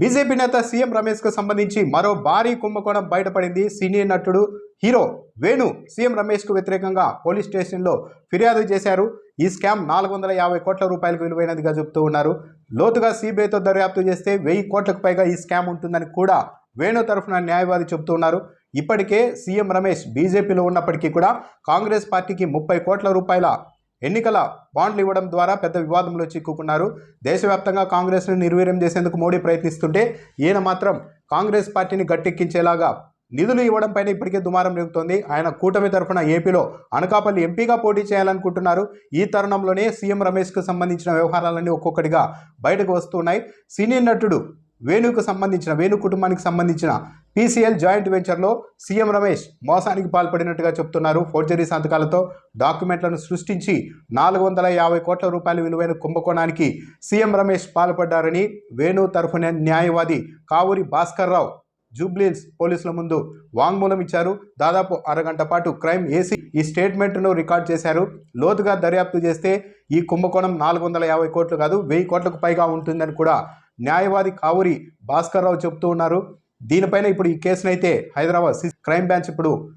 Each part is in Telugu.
బీజేపీ నేత సీఎం రమేష్కు సంబంధించి మరో భారీ కుంభకోణం బయటపడింది సీనియర్ నటుడు హీరో వేణు. సీఎం రమేష్కు వ్యతిరేకంగా పోలీస్ స్టేషన్లో ఫిర్యాదు చేశారు. ఈ స్కామ్ నాలుగు వందల యాభై కోట్ల రూపాయలకు విలువైనదిగా చెబుతూ ఉన్నారు. లోతుగా సిబిఐతో దర్యాప్తు చేస్తే వెయ్యి కోట్లకు పైగా ఈ స్కామ్ ఉంటుందని కూడా వేణు తరఫున న్యాయవాది చెబుతున్నారు ఇప్పటికే సీఎం రమేష్ బీజేపీలో ఉన్నప్పటికీ కూడా కాంగ్రెస్ పార్టీకి ముప్పై కోట్ల రూపాయల ఎన్నికల బాండ్లు ఇవ్వడం ద్వారా పెద్ద వివాదంలో చిక్కుకున్నారు. దేశవ్యాప్తంగా కాంగ్రెస్ను నిర్వీర్యం చేసేందుకు మోడీ ప్రయత్నిస్తుంటే ఈయన మాత్రం కాంగ్రెస్ పార్టీని గట్టెక్కించేలాగా నిధులు ఇవ్వడం పైన ఇప్పటికే దుమారం రేగుతోంది ఆయన కూటమి తరఫున ఏపీలో అనకాపల్లి ఎంపీగా పోటీ చేయాలనుకుంటున్నారు. ఈ తరుణంలోనే సీఎం రమేష్కు సంబంధించిన వ్యవహారాలన్నీ ఒక్కొక్కటిగా బయటకు వస్తున్నాయి. సీనియర్ నటుడు వేణుకు సంబంధించిన వేణు కుటుంబానికి సంబంధించిన పీసీఎల్ జాయింట్ వెంచర్లో సీఎం రమేష్ మోసానికి పాల్పడినట్టుగా చెప్తున్నారు. ఫోర్జరీ సంతకాలతో డాక్యుమెంట్లను సృష్టించి నాలుగు వందల యాభై కోట్ల రూపాయల విలువైన కుంభకోణానికి సీఎం రమేష్ పాల్పడ్డారని వేణు తరఫున న్యాయవాది కావూరి భాస్కర్ రావు జూబ్లీన్స్ పోలీసుల ముందు వాంగ్మూలం ఇచ్చారు. దాదాపు అరగంట పాటు క్రైమ్ ఏసీ ఈ స్టేట్మెంట్ను రికార్డ్ చేశారు. లోతుగా దర్యాప్తు చేస్తే ఈ కుంభకోణం నాలుగు వందల యాభై కోట్లు కాదు వెయ్యి కోట్లకు పైగా ఉంటుందని కూడా న్యాయవాది కావూరి భాస్కర్ రావు చెబుతూ ఉన్నారు. దీనిపైన ఇప్పుడు ఈ కేసునైతే హైదరాబాద్ సి- క్రైమ్ బ్రాంచ్ ఇప్పుడు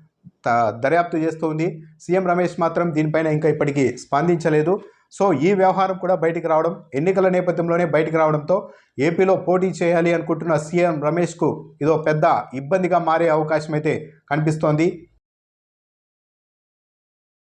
త- దర్యాప్తు చేస్తుంది సీఎం రమేష్ మాత్రం దీనిపైన ఇంకా ఇప్పటికీ స్పందించలేదు. సో ఈ వ్యవహారం కూడా బయటికి రావడం ఎన్నికల నేపథ్యంలోనే బయటికి రావడంతో ఏపీలో పోటీ చేయాలి అనుకుంటున్న సీఎం రమేష్కు ఇదో పెద్ద ఇబ్బందిగా మారే అవకాశం అయితే కనిపిస్తోంది.